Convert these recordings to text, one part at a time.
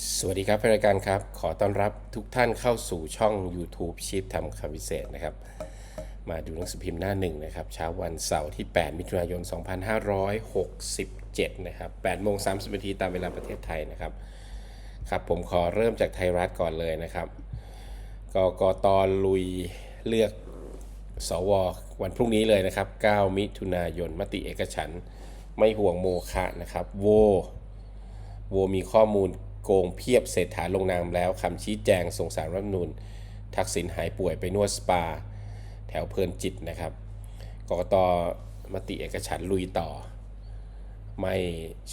สวัสดีครับแฟนรายการครับ ขอต้อนรับทุกท่านเข้าสู่ช่อง YouTube ชีพทำคำพิเศษนะครับ มาดูหนังสือพิมพ์หน้าหนึ่งนะครับ เช้าวันเสาร์ที่ 8 มิถุนายน 2567 นะครับ8โมง30นาทีตามเวลาประเทศไทยนะครับ ครับผมขอเริ่มจากไทยรัฐก่อนเลยนะครับกกตลุยเลือกสววันพรุ่งนี้เลยนะครับ 9 มิถุนายน มติเอกฉันไม่ห่วงโมฆะนะครับ โว โวมีข้อมูล โกงเพียบเศรษฐาลงนามแล้วคำชี้แจงส่งสารรัฐมนูญทักษิณหายป่วยไปนวดสปา แถวเพลินจิตนะครับกกตมติเอกฉันลุยต่อ ไม่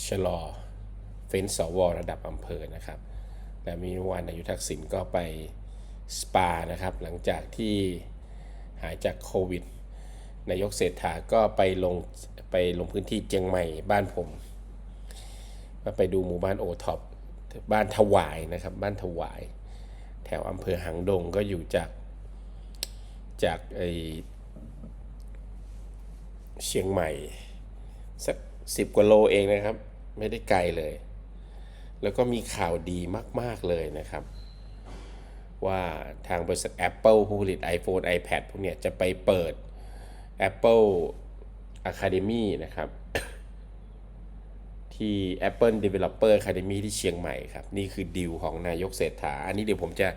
ชะลอ เฟ้นสวระดับอำเภอนะครับและมีวานนายกทักษิณก็ไปสปานะครับ หลังจากที่หายจากโควิดนายกเศรษฐาก็ไปลงไปลงพื้นที่เจียงใหม่บ้านผมก็ไปดูหมู่บ้านโอท็อป บ้านถวายนะครับ บ้านถวาย แถวอำเภอหางดงก็อยู่จากจากไอเชียงใหม่ สักสิบกว่าโลเองนะครับ ไม่ได้ไกลเลย แล้วก็มีข่าวดีมาก ๆ เลยนะครับ ว่าทางบริษัท Apple ผู้ผลิต iPhone iPad พวกเนี้ยจะไปเปิด Apple Academy นะครับ ที่ Apple Developer Academy ที่เชียงใหม่ครับ นี่คือดีลของนายกเศรษฐา อันนี้เดี๋ยวผมจะ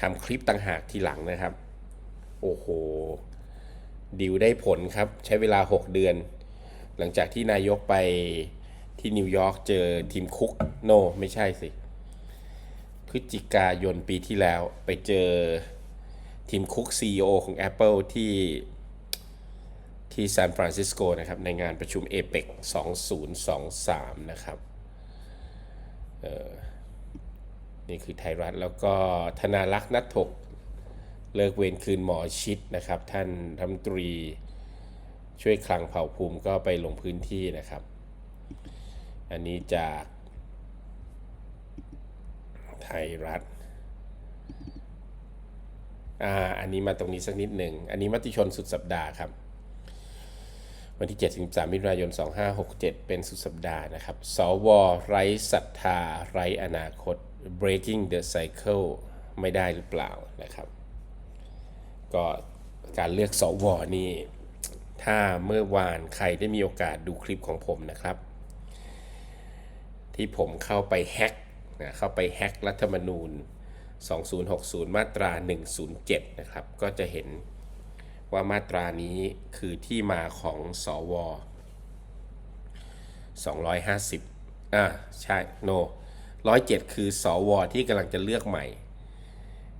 ทำคลิปต่างหากทีหลังนะครับ โอ้โหดีลได้ผลครับ ใช้เวลา 6 เดือน หลังจากที่นายกไปที่นิวยอร์กเจอทีมคุกโน ไม่ใช่สิ พฤศจิกายนปีที่แล้วไปเจอทีมคุก CEO ของ Apple ที่ ที่ซานฟรานซิสโกนะครับในงานประชุม APEC 2023 นะครับออนี่คือไทยรัฐแล้วก็ธนารักษ์นัทถกเลิกเวรคืนหมอชิดนะครับ ท่านรัฐมนตรี ช่วยคลังเผ่าภูมิก็ไปลงพื้นที่นะครับ อันนี้จากไทยรัฐอ่าอันนี้มาตรงนี้สักนิดหนึ่ง อันนี้มติชนสุดสัปดาห์ครับ วันที่7ถึง3มิถุนายน 2567 เป็นสุดสัปดาห์นะครับ สวไร้ศรัทธา ไร้อนาคต breaking the cycle ไม่ได้หรือเปล่านะครับ ก็การเลือกสวนี่ ถ้าเมื่อวานใครได้มีโอกาสดูคลิปของผมนะครับ ที่ผมเข้าไปแฮกนะเข้าไปแฮกรัฐธรรมนูญ 2060 มาตรา 107 นะครับ ก็จะเห็น ว่ามาตรานี้คือที่มาของสว250อ่าใช่โน107 คือสวที่กำลังจะเลือกใหม่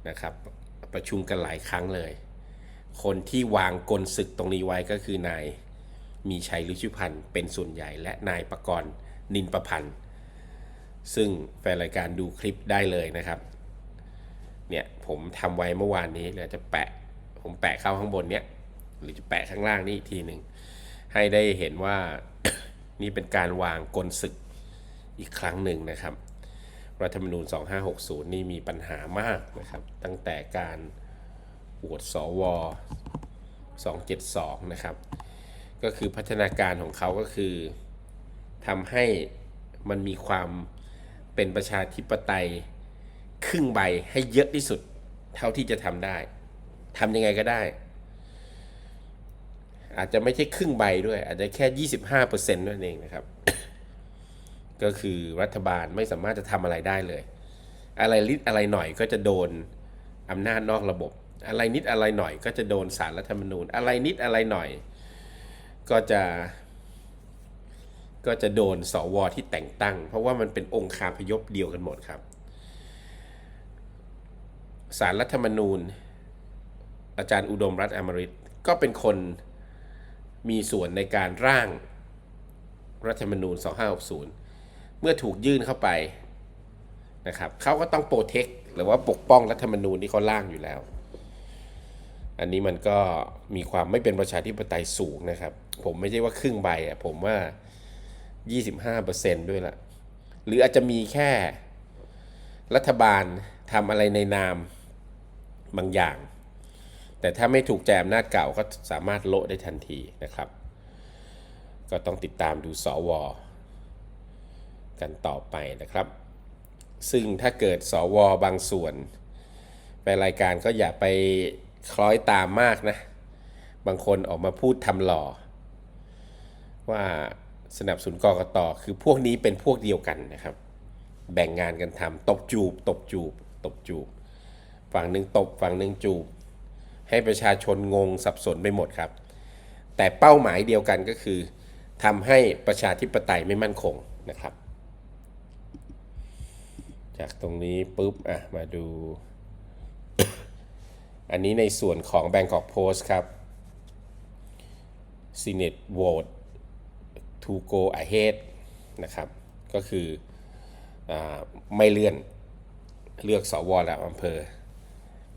นะครับ ประชุมกันหลายครั้งเลย คนที่วางกลศึกตรงนี้ไว้ก็คือนายมีชัยฤชุพันธ์เป็นส่วนใหญ่ และนายประกรณ์นินประพันธ์ซึ่งแฟนรายการดูคลิปได้เลยนะครับ เนี่ยผมทำไว้เมื่อวานนี้เดี๋ยวจะแปะ ผมแปะเข้าข้างบนเนี้ยหรือจะแปะข้างล่างนี่อีกทีหนึ่งให้ได้เห็นว่านี่เป็นการวางกลศึกอีกครั้งหนึ่งนะครับ รัฐธรรมนูญ 2560 นี่มีปัญหามากนะครับ ตั้งแต่การโหวตสว272 นะครับ ก็คือพัฒนาการของเขาก็คือทำให้มันมีความเป็นประชาธิปไตยครึ่งใบให้เยอะที่สุดเท่าที่จะทำได้ ทำยังไงก็ได้ อาจจะไม่ใช่ครึ่งใบด้วย อาจจะแค่25%นั่นเองนะครับ ก็คือรัฐบาลไม่สามารถจะทำอะไรได้เลย อะไรนิดอะไรหน่อยก็จะโดนอำนาจนอกระบบ อะไรนิดอะไรหน่อย ก็จะโดนสารรัฐธรรมนูญ อะไรนิดอะไรหน่อย ก็จะก็จะโดนสวที่แต่งตั้ง เพราะว่ามันเป็นองค์คาพยพเดียวกันหมดครับ สารรัฐธรรมนูญ อาจารย์อุดมรัฐอมริตก็เป็นคนมีส่วนในการร่างรัฐธรรมนูญ 2560 เมื่อถูกยื่นเข้าไปนะครับเขาก็ต้องโปรเทคหรือว่าปกป้องรัฐธรรมนูญที่เขาร่างอยู่แล้ว อันนี้มันก็มีความไม่เป็นประชาธิปไตยสูงนะครับ ผมไม่ใช่ว่าครึ่งใบอะผมว่า 25%ด้วยละหรืออาจจะมีแค่รัฐบาลทำอะไรในนามบางอย่าง แต่ถ้าไม่ถูกใจอำนาจเก่าก็สามารถโละได้ทันทีนะครับ ก็ต้องติดตามดูสวกันต่อไปนะครับ ซึ่งถ้าเกิดสวบางส่วนไปรายการก็อย่าไปคล้อยตามมากนะ บางคนออกมาพูดทำหล่อ ว่าสนับสนุนกกตคือพวกนี้เป็นพวกเดียวกันนะครับ แบ่งงานกันทำตบจูบ ตบจูบ ตบจูบ ฝั่งหนึ่งตบฝั่งหนึ่งจูบ ให้ประชาชนงงสับสนไปหมดครับ แต่เป้าหมายเดียวกันก็คือทำให้ประชาธิปไตยไม่มั่นคงนะครับ จากตรงนี้ปุ๊บอะมาดู อันนี้ในส่วนของ Bangkok Post ครับ Senate vote to go ahead นะครับ ก็คืออไม่เลื่อนเลือกสวและอำเภอ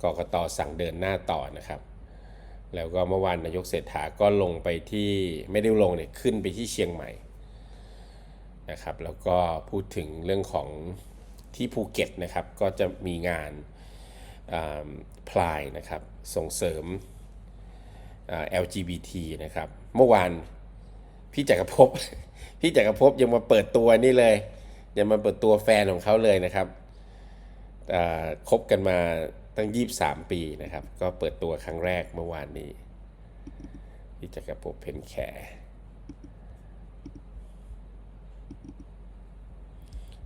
กกตสั่งเดินหน้าต่อนะครับ แล้วก็เมื่อวานนายกเศรษฐาก็ลงไปที่ไม่ได้ลงเนี่ยขึ้นไปที่เชียงใหม่นะครับแล้วก็พูดถึงเรื่องของที่ภูเก็ตนะครับก็จะมีงานพลายนะครับส่งเสริม LGBT นะครับเมื่อวานพี่จักรภพพี่จักรภพยังมาเปิดตัวนี่เลยยังมาเปิดตัวแฟนของเขาเลยนะครับคบกันมา ตั้ง 23 ปีนะครับ ก็เปิดตัวครั้งแรกเมื่อวานนี้พี่จักรภพเพนแข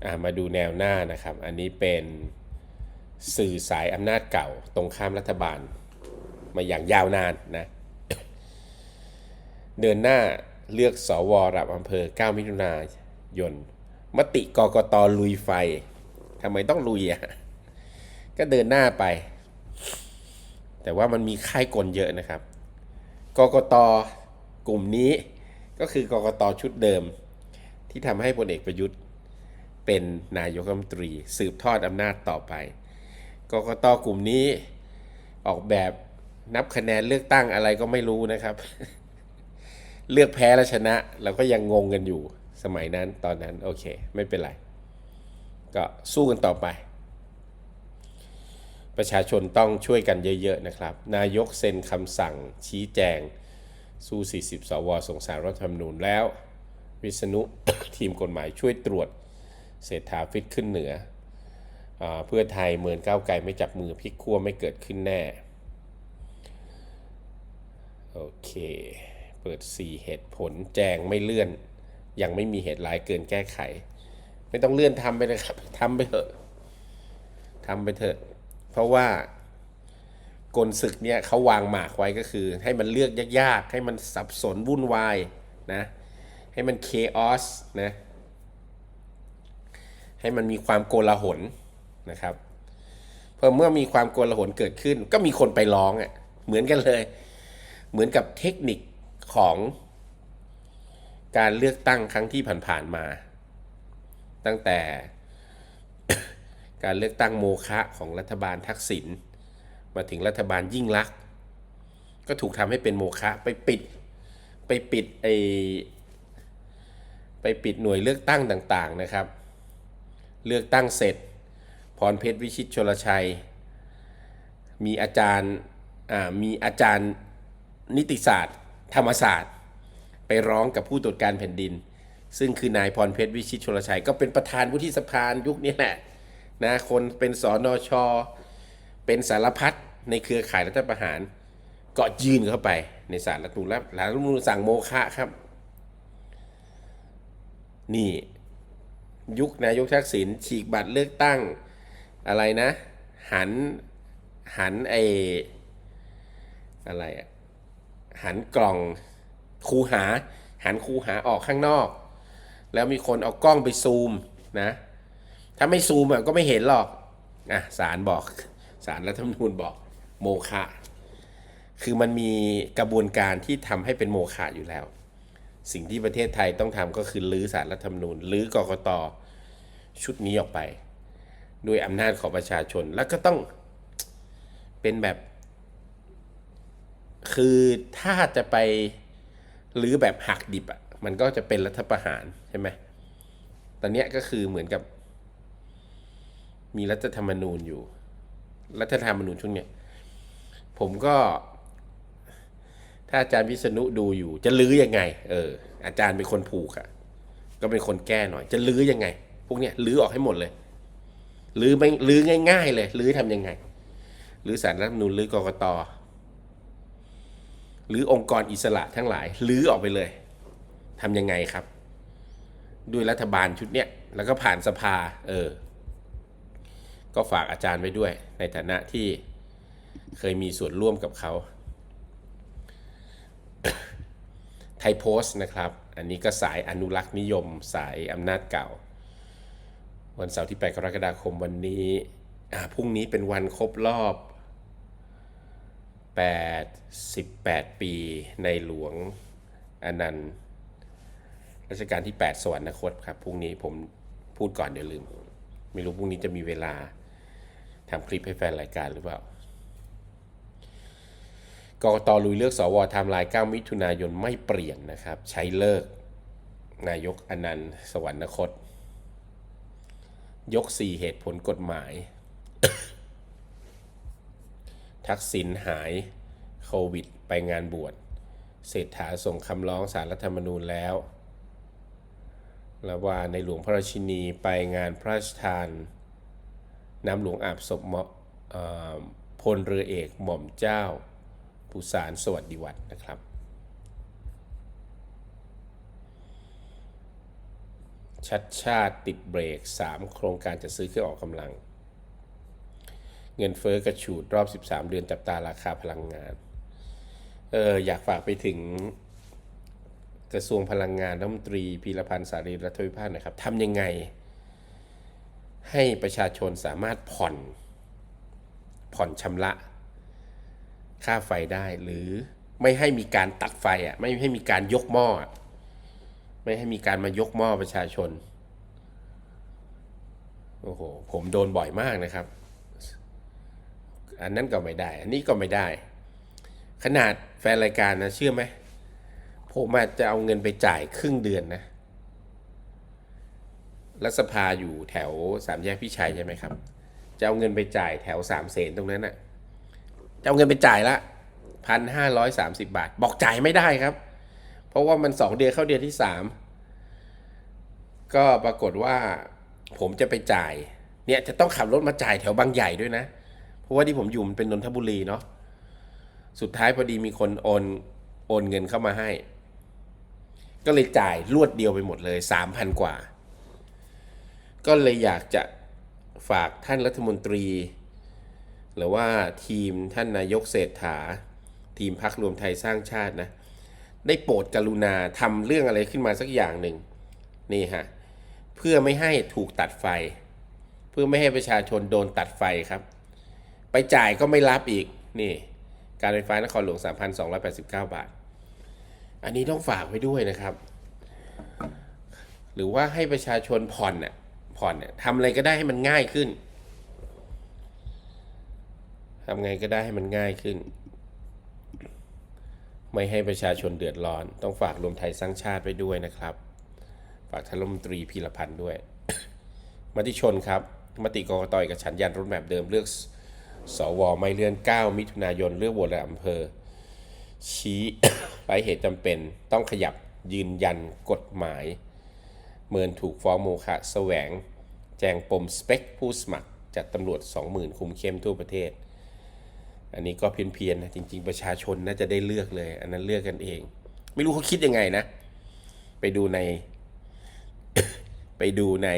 อ่มาดูแนวหน้านะครับ อันนี้เป็นสื่อสายอำนาจเก่าตรงข้ามรัฐบาล มาอย่างยาวนานนะ เดินหน้าเลือกสวระดับอำเภอ 9 มิถุนายน มติกกตลุยไฟทำไมต้องลุยอะ ก็เดินหน้าไป แต่ว่ามันมีค่ายกลเยอะนะครับกกตกลุ่มนี้ก็คือกกตชุดเดิม ที่ทำให้พลเอกประยุทธ์เป็นนายกรัฐมนตรี สืบทอดอำนาจต่อไปกกตกลุ่มนี้ออกแบบนับคะแนนเลือกตั้งอะไรก็ไม่รู้นะครับ เลือกแพ้แล้วชนะ เราก็ยังงงกันอยู่สมัยนั้นตอนนั้น โอเค ไม่เป็นไร ก็สู้กันต่อไป ประชาชนต้องช่วยกันเยอะๆนะครับ นายกเซ็นคำสั่งชี้แจง สู้ 40 สวส่งสารรัฐธรรมนูญแล้ว วิษณุทีมกฎหมายช่วยตรวจเศรษฐาฟิตขึ้นเหนืออเพื่อไทยเมินก้าวไกลไม่จับมือพลิกขั้วไม่เกิดขึ้นแน่ โอเค เปิด 4 เหตุผลแจงไม่เลื่อน ยังไม่มีเหตุร้ายเกินแก้ไข ไม่ต้องเลื่อนทำไปเลยครับทำไปเถอะทำไปเถอะ เพราะว่ากลศึกเนี่ยเขาวางหมากไว้ก็คือ ให้มันเลือกยากๆ ให้มันสับสนวุ่นวายนะให้มันเคออสนะให้มันมีความโกลาหลนะครับพอเมื่อมีความโกลาหลเกิดขึ้น ก็มีคนไปร้องอะเหมือนกันเลย เหมือนกับเทคนิคของการเลือกตั้งครั้งที่ผ่านๆมา ตั้งแต่ การเลือกตั้งโมฆะของรัฐบาลทักษิณมาถึงรัฐบาลยิ่งลักษณ์ก็ถูกทำให้เป็นโมฆะไปปิดไปปิดไอไปปิดหน่วยเลือกตั้งต่างๆนะครับ เลือกตั้งเสร็จ พรเพชรวิชิตชลชัย มีอาจารย์มีอาจารย์นิติศาสตร์ ธรรมศาสตร์ ไปร้องกับผู้ตรวจการแผ่นดิน ซึ่งคือนายพรเพชรวิชิตชลชัย ก็เป็นประธานวุฒิสภายุคนี้แหละ นะคนเป็นสอนอชอเป็นสารพัดในเครือข่ายรัฐประหารก็ยื่นเข้าไปในศาลรัฐมนูลแล้วศาลรัฐมนูลสั่งโมฆะครับ นี่ยุคนายกทักษิณฉีกบัตรเลือกตั้งอะไรนะ หันหันไออะไรอะหันกล่องคูหา หันคูหาออกข้างนอก แล้วมีคนเอากล้องไปซูมนะ ถ้าไม่ซูมก็ไม่เห็นหรอกอะศาลบอกศาลรัฐธรรมนูญบอกโมฆะคือมันมีกระบวนการที่ทำให้เป็นโมฆะอยู่แล้ว สิ่งที่ประเทศไทยต้องทำก็คือรื้อสารรัฐธรรมนูญรื้อกกตชุดนี้ออกไป ด้วยอำนาจของประชาชนแล้วก็ต้องเป็นแบบ คือถ้าจะไปรื้อแบบหักดิบอะมันก็จะเป็นรัฐประหารใช่ไหมตอนนี้ก็คือเหมือนกับ มีรัฐธรรมนูญอยู่ รัฐธรรมนูญช่วงเนี้ยผมก็ ถ้าอาจารย์วิษณุดูอยู่ จะลื้อยังไง เออ อาจารย์เป็นคนผูกอะก็เป็นคนแก้หน่อย จะลื้อยังไง พวกเนี้ยลื้อออกให้หมดเลยหรือไม่หรือง่าย ๆ เลยหรือทำยังไงหรือสารรัฐธรรมนูญหรือกกตหรือองค์กรอิสระทั้งหลายหรือออกไปเลยทำยังไงครับ ด้วยรัฐบาลชุดเนี้ยแล้วก็ผ่านสภา เออ ก็ฝากอาจารย์ไว้ด้วย ในฐานะที่เคยมีส่วนร่วมกับเขาไทยโพสต์นะครับ อันนี้ก็สายอนุรักษ์นิยม สายอำนาจเก่า วันเสาร์ที่ 8 กรกฎาคมวันนี้อ่าพรุ่งนี้เป็นวันครบรอบ 88 ปีในหลวงอนันต์รัชกาลที่ 8 สวรรคตครับ พรุ่งนี้ผมพูดก่อนเดี๋ยวลืม ไม่รู้พรุ่งนี้จะมีเวลา ทำคลิปให้แฟนรายการหรือเปล่ากกตลุยเลือกสวไทม์ไลน์9มิถุนายนไม่เปลี่ยนนะครับ ใช้เลิก นายกอนันต์ สวรรคต ยก 4 เหตุผลกฎหมาย ทักษิณหายโควิด ไปงานบวชเศรษฐาส่งคำร้องสารรัฐธรรมนูญแล้วแล้วว่าในหลวงพระราชินีไปงานพระราชทาน น้ำหลวงอาบศพเหมพลเรือเอกหม่อมเจ้าผู้สารสวัสดิวัฒนะครับ ชัดชาติติดเบรก 3 โครงการจะซื้อเครื่องออกกำลัง เงินเฟ้อกระฉูดรอบ 13 เดือนจับตาราคาพลังงาน เอออยากฝากไปถึงกระทรวงพลังงานรัฐมนตรีพีรพันธ์สารีรัฐวิพากษ์นะครับทำยังไง ให้ประชาชนสามารถผ่อน ผ่อนชำระค่าไฟได้หรือไม่ให้มีการตัดไฟอะไม่ให้มีการยกหม้ออะไม่ให้มีการมายกหม้อประชาชนโอ้โหผมโดนบ่อยมากนะครับ อันนั้นก็ไม่ได้ อันนี้ก็ไม่ได้ ขนาดแฟนรายการนะเชื่อไหมผมอาจจะเอาเงินไปจ่ายครึ่งเดือนนะ รัฐสภาอยู่แถวสามแยกพิชัยใช่ไหมครับ จะเอาเงินไปจ่ายแถวสามเสนตรงนั้นน่ะ จะเอาเงินไปจ่ายละพันห้าร้อยสามสิบาท บอกจ่ายไม่ได้ครับ เพราะว่ามันสองเดือนเข้าเดือนที่สามก็ปรากฏว่าผมจะไปจ่าย เนี่ยจะต้องขับรถมาจ่ายแถวบางใหญ่ด้วยนะ เพราะว่าที่ผมอยู่มันเป็นนนทบุรีเนาะ สุดท้ายพอดีมีคนโอนโอนเงินเข้ามาให้ ก็เลยจ่ายรวดเดียวไปหมดเลยสามพันกว่า ก็เลยอยากจะฝากท่านรัฐมนตรี หรือว่าทีมท่านนายกเศรษฐา ทีมพักรวมไทยสร้างชาตินะ ได้โปรดกรุณาทำเรื่องอะไรขึ้นมาสักอย่างหนึ่งนี่ฮะเพื่อไม่ให้ถูกตัดไฟ เพื่อไม่ให้ประชาชนโดนตัดไฟครับ ไปจ่ายก็ไม่รับอีกนี่ การไฟฟ้านครหลวง 3,289 บาท อันนี้ต้องฝากไว้ด้วยนะครับ หรือว่าให้ประชาชนผ่อนน่ะ ผ่อนเนี่ยทำอะไรก็ได้ให้มันง่ายขึ้นทำไงก็ได้ให้มันง่ายขึ้น ไม่ให้ประชาชนเดือดร้อน ต้องฝากรวมไทยสร้างชาติไว้ด้วยนะครับ ฝากท่านรัฐมนตรีพีรพันธ์ด้วย มติชนครับ มติกรกตกับฉันยันรถแมพเดิมเลือกสวไม่เลื่อน 9 มิถุนายนเลือกโหวตระดับอำเภอ ชี้หลายเหตุจำเป็นต้องขยับยืนยันกฎหมาย เมินถูกฟ้องโมฆะแสวง แจงปมสเปคผู้สมัครจัดตำรวจ 20,000 คุมเข้มทั่วประเทศ อันนี้ก็เพี้ยนๆนะจริง ๆ ประชาชนน่าจะได้เลือกเลย อันนั้นเลือกกันเอง ไม่รู้เขาคิดยังไงนะ ไปดูใน ไปดูใน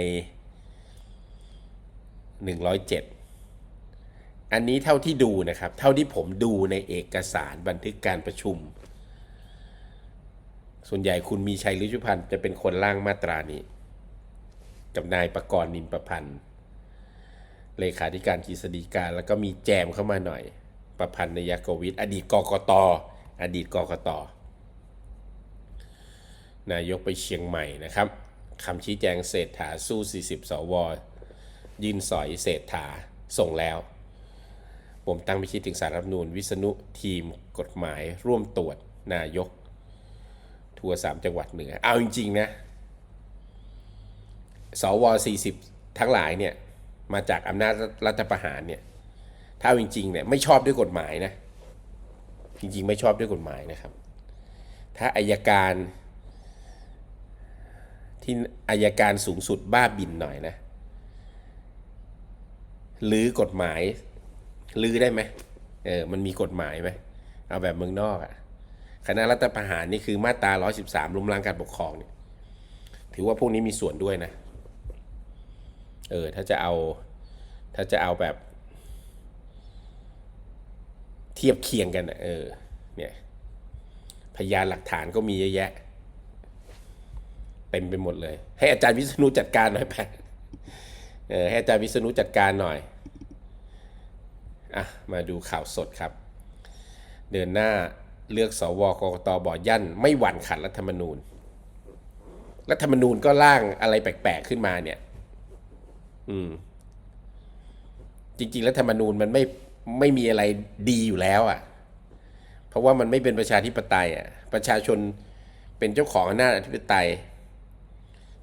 107 อันนี้เท่าที่ดูนะครับ เท่าที่ผมดูในเอกสารบันทึกการประชุม ส่วนใหญ่คุณมีชัยฤชุพันธ์จะเป็นคนร่างมาตรานี้ กับนายประกรณ์นินประพันธ์เลขาธิการกฤษฎีกาแล้วก็มีแจมเข้ามาหน่อย ประพันธ์นยกวิทย์อดีตกกตอดีตกกตนายกไปเชียงใหม่นะครับคำชี้แจงเศรษฐาสู้ 40 สวยืนสอยเศรษฐาส่งแล้ว ผมตั้งไปคิดถึงสารรัฐมนูญวิษณุทีมกฎหมายร่วมตรวจนายก ทัวร์สามจังหวัดเหนือ เอาจริง ๆ นะ สว40ทั้งหลายเนี่ย มาจากอำนาจรัฐประหารเนี่ย ถ้าจริงๆเนี่ยไม่ชอบด้วยกฎหมายนะ จริง ๆ ไม่ชอบด้วยกฎหมายนะครับ ถ้าอายการที่อายการสูงสุดบ้าบินหน่อยนะลือกฎหมายลือได้ไหมเออ มันมีกฎหมายไหม เอาแบบเมืองนอกอะ คณะรัฐประหารนี่คือมาตรา 113ล้มล้างการปกครองเนี่ยถือว่าพวกนี้มีส่วนด้วยนะ เออ ถ้าจะเอา ถ้าจะเอาแบบ เทียบเคียงกันอะเออ เนี่ย พยานหลักฐานก็มีเยอะแยะ เต็มไปหมดเลย ให้อาจารย์วิษณุจัดการหน่อยไปเออให้อาจารย์วิษณุจัดการหน่อย อะ มาดูข่าวสดครับ เดินหน้า เลือกสวกกตบ่อยั่น ไม่หวั่นขัดรัฐธรรมนูญ รัฐธรรมนูญก็ร่างอะไรแปลกๆขึ้นมาเนี่ย อืม จริงๆรัฐธรรมนูญมันไม่ไม่มีอะไรดีอยู่แล้วอะ่ะ เพราะว่ามันไม่เป็นประชาธิปไตยอะ ประชาชนเป็นเจ้าของอำนาจอธิปไตย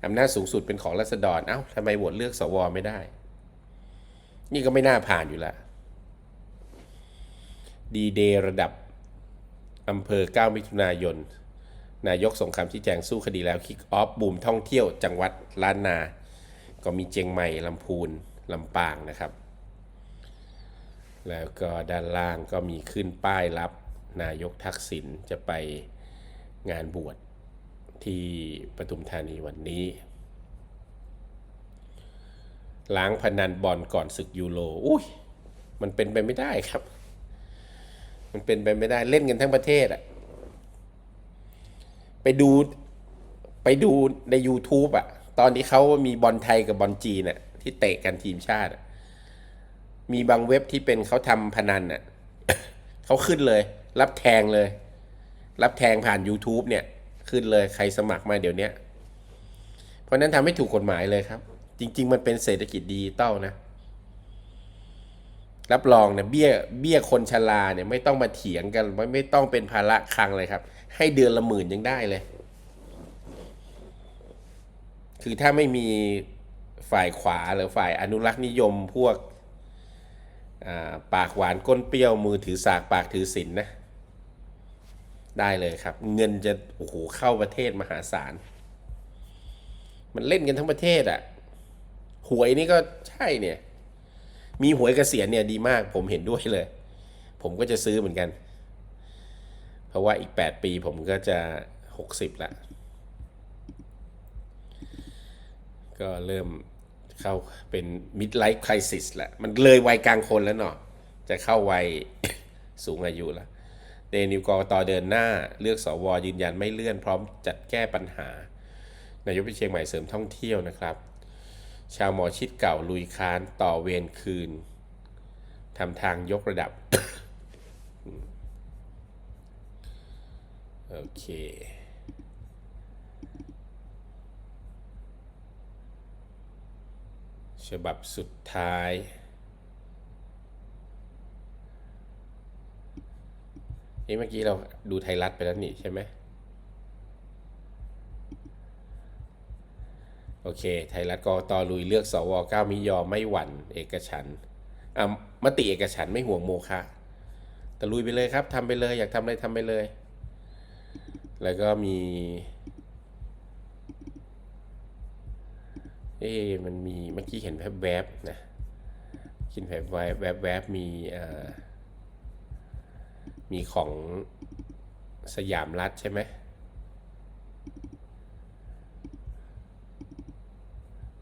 อำนาจสูงสุดเป็นของรัษฎร เอ้าทำไมโหวตเลือกสวไม่ได้ นี่ก็ไม่น่าผ่านอยู่ล้วดีเดย์ระดับ อำเภอ 9 มิถุนายน นายกสงครามชี้แจงสู้คดีแล้วคิกออฟบูมท่องเที่ยวจังหวัดล้านนา ก็มีเจียงใหม่ลำพูนลำปางนะครับ แล้วก็ด้านล่างก็มีขึ้นป้ายรับนายกทักษิณจะไปงานบวชที่ปทุมธานีวันนี้ ล้างพนันบอลก่อนศึกยูโรอุ้ยมันเป็นไปไม่ได้ครับ มันเป็นไปไม่ได้เล่นกันทั้งประเทศอะไปดูไปดูใน YouTube อะตอนที่เขามีบอลไทยกับบอลจีนอะที่เตะกันทีมชาติมีบางเว็บที่เป็นเขาทำพนันอะเขาขึ้นเลย รับแทงเลย รับแทงผ่าน YouTube เนี่ย ขึ้นเลยใครสมัครมาเดี๋ยวนี้เพราะนั้นทำให้ถูกกฎหมายเลยครับ จริง ๆ มันเป็นเศรษฐกิจดิจิตอลนะ รับรองเนี่ยเบี้ยเบี้ยคนชราเนี่ยไม่ต้องมาเถียงกันไม่ไม่ต้องเป็นภาระคลังเลยครับ ให้เดือนละหมื่นยังได้เลย คือถ้าไม่มีฝ่ายขวาหรือฝ่ายอนุรักษ์นิยมพวกปากหวานก้นเปรี้ยวมือถือสากปากถือศีลนนะได้เลยครับ เงินจะโอ้โหเข้าประเทศมหาศาล มันเล่นกันทั้งประเทศอะ่ะหวยนี่ก็ใช่เนี่ย มีหวยเกษียณเนี่ยดีมาก ผมเห็นด้วยเลย ผมก็จะซื้อเหมือนกัน เพราะว่าอีก 8 ปีผมก็จะ 60ละก็เริ่มเข้าเป็น midlife crisis ละมันเลยวัยกลางคนแล้วเนาะจะเข้าวัยสูงอายุล้วเดนิวกรต่อเดินหน้าเลือกสวยืนยันไม่เลื่อนพร้อมจัดแก้ปัญหา นายกไปเชียงใหม่เสริมท่องเที่ยวนะครับ ชาวหมอชิดเก่าลุยค้านต่อเวรคืนทำทางยกระดับ โอเค ฉบับสุดท้าย เอ๊ะเมื่อกี้เราดูไทยรัฐไปแล้วนี่ใช่ไหม โอเค ไทยรัฐกตลุยเลือกสวเก้ามิยอมไม่หวั่นเอกฉันอ่ามติเอกฉันไม่ห่วงโมฆะแต่ลุยไปเลยครับทำไปเลย อยากทำอะไรทำไปเลย แล้วก็มี เอ๊มันมีเมื่อกี้เห็นแวบๆนะกินแวบแวบแวบแวบมีอ่อมีของสยามรัฐใช่ไหม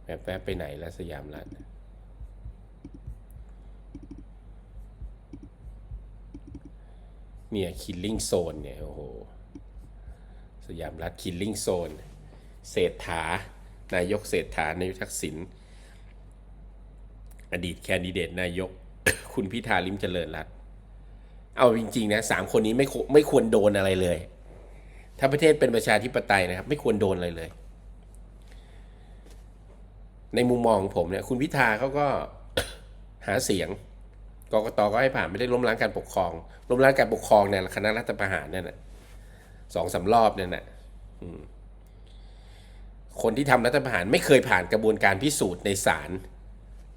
แป๊บแป๊บไปไหนแล้วสยามรัฐเนี่ยคิลลิ่งโซนเนี่ยโอ้โหสยามรัฐคิลลิ่งโซนเศรษฐานายกเศรษฐานายกทักษิณอดีตแคนดิเดตนายก คุณพิธาลิมเจริญรัตเอาจริง ๆ นะสามคนนี้ไม่ไม่ควรโดนอะไรเลย ถ้าประเทศเป็นประชาธิปไตยนะครับ ไม่ควรโดนอะไรเลย ในมุมมองของผมเนี่ยคุณพิธาเขาก็หาเสียงกกตก็ให้ผ่านไม่ได้ล้มล้างการปกครองล้มล้างการปกครองเนี่ยคณะรัฐประหารเนี่ยนะสองสารอบเนี่ยนะคนที่ทำรัฐประหารไม่เคยผ่านกระบวนการพิสูจน์ในศาล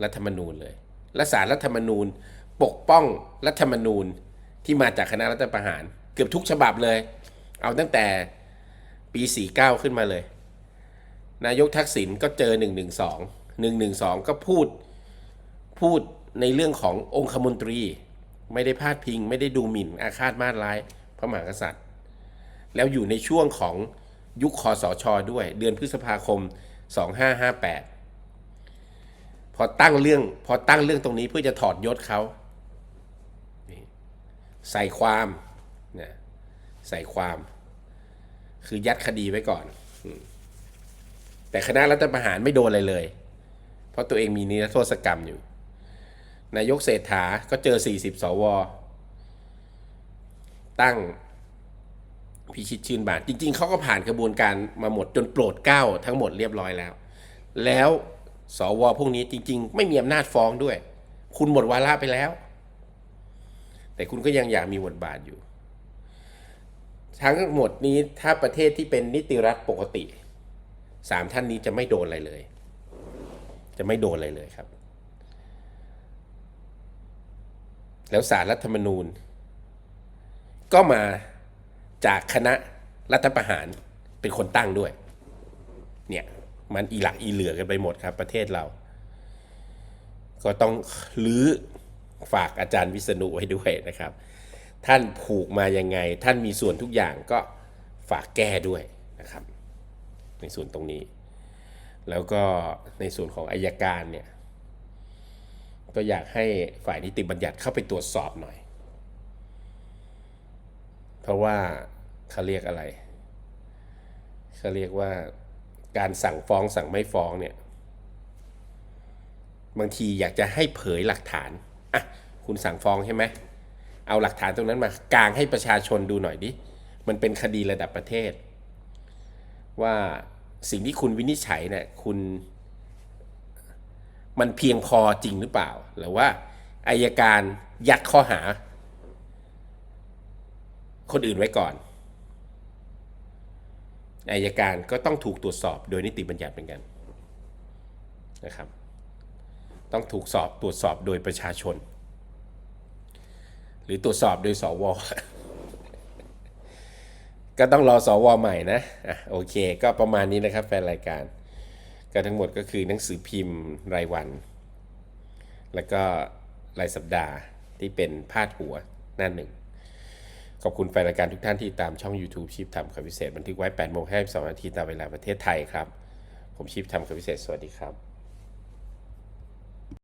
รัฐธรรมนูญเลย และศาลรัฐธรรมนูญ ปกป้องรัฐธรรมนูญที่มาจากคณะรัฐประหาร เกือบทุกฉบับเลย เอาตั้งแต่ปี 49 ขึ้นมาเลย นายกทักษิณก็เจอ1นึ1นึก็พูดพูดในเรื่องขององคมนตรี ไม่ได้พาดพิง ไม่ได้ดูหมิ่นอาฆาตมาตร้าย พระมหากษัตริย์ แล้วอยู่ในช่วงของยุคคอสชด้วย เดือนพฤษภาคม 2558 พอตั้งเรื่องพอตั้งเรื่องตรงนี้เพื่อจะถอดยศเขาใส่ความนะใส่ความ คือยัดคดีไว้ก่อน แต่คณะรัฐประหารไม่โดนอะไรเลย เพราะตัวเองมีนิรโทษกรรมอยู่ นายกเศรษฐาก็เจอ 40 สว ตั้งพิชิตชื่นบานจริง ๆ เขาก็ผ่านกระบวนการมาหมดจนโปรดเก้าทั้งหมดเรียบร้อยแล้ว แล้วสวพวกนี้จริง ๆ ไม่มีอำนาจฟ้องด้วย คุณหมดวาระไปแล้ว แต่คุณก็ยังอยากมีบทบาทอยู่ ทั้งหมดนี้ถ้าประเทศที่เป็นนิติรัฐปกติ สามท่านนี้จะไม่โดนอะไรเลย จะไม่โดนอะไรเลยครับ แล้วสารรัฐธรรมนูญ ก็มาจากคณะรัฐประหารเป็นคนตั้งด้วย เนี่ยมันอีหลักอีเหลือกันไปหมดครับ ประเทศเรา ก็ต้องลื้อฝากอาจารย์วิษณุไว้ด้วยนะครับ ท่านผูกมายังไง ท่านมีส่วนทุกอย่างก็ฝากแก้ด้วยนะครับ ในส่วนตรงนี้ แล้วก็ในส่วนของอายการเนี่ยก็อยากให้ฝ่ายนิติบัญญัติเข้าไปตรวจสอบหน่อย เพราะว่าเขาเรียกอะไรเขาเรียกว่าการสั่งฟ้องสั่งไม่ฟ้องเนี่ยบางทีอยากจะให้เผยหลักฐานอะคุณสั่งฟ้องใช่ไหมเอาหลักฐานตรงนั้นมากางให้ประชาชนดูหน่อยดิ มันเป็นคดีระดับประเทศ ว่าสิ่งที่คุณวินิจฉัยเนี่ยคุณมันเพียงพอจริงหรือเปล่า หรือว่าอายการยัดข้อหา คนอื่นไว้ก่อนอายการก็ต้องถูกตรวจสอบโดยนิติบัญญัติเหมือนกันนะครับ ต้องถูกสอบตรวจสอบโดยประชาชน หรือตรวจสอบโดยสว ก็ต้องรอสวใหม่นะอะโอเค ก็ประมาณนี้นะครับแฟนรายการ ก็ทั้งหมดก็คือหนังสือพิมพ์รายวัน แล้วก็รายสัปดาห์ที่เป็นพาดหัวหน้าหนึ่ง ขอบคุณแฟนรายการทุกท่านที่ตามช่อง YouTube ชิปทำคำพิเศษบันทึกไว้8โมง52นาทีตามเวลาประเทศไทยครับ ผมชิปทำคำพิเศษ สวัสดีครับ